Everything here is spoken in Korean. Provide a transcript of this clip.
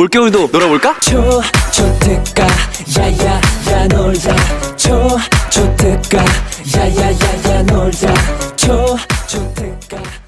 올겨울도 놀아볼까? 초 초특가 야야 야 놀자. 초 초특가 야야 야야 놀자. 초 초특가.